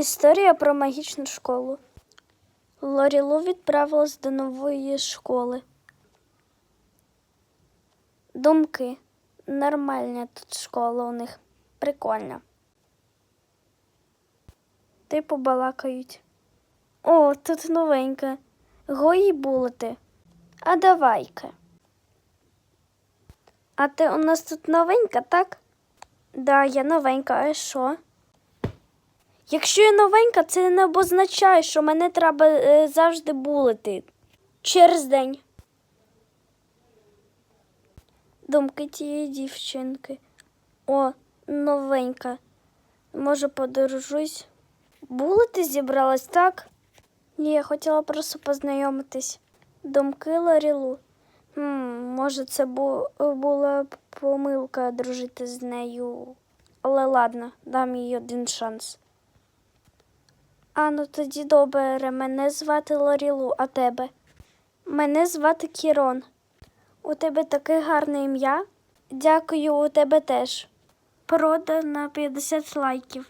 Історія про магічну школу. Лорілу відправилась до нової школи. Думки. Нормальна тут школа у них. Прикольна. Типу балакають. О, тут новенька. Гої булити. А давай-ка. А ти у нас тут новенька, так? Да, я новенька, а що? Якщо я новенька, це не обозначає, що мене треба е, завжди булити. Через день. Думки тієї дівчинки. О, новенька. Може, подорожусь? Булити зібралась, так? Ні, я хотіла просто познайомитись. Думки Ларілу. Хм, може, це бу- була помилка дружити з нею. Але ладно, дам їй один шанс. А ну тоді добре, мене звати Лорілу, а тебе? Мене звати Кірон. У тебе таке гарне ім'я. Дякую, у тебе теж. Прода на 50 лайків.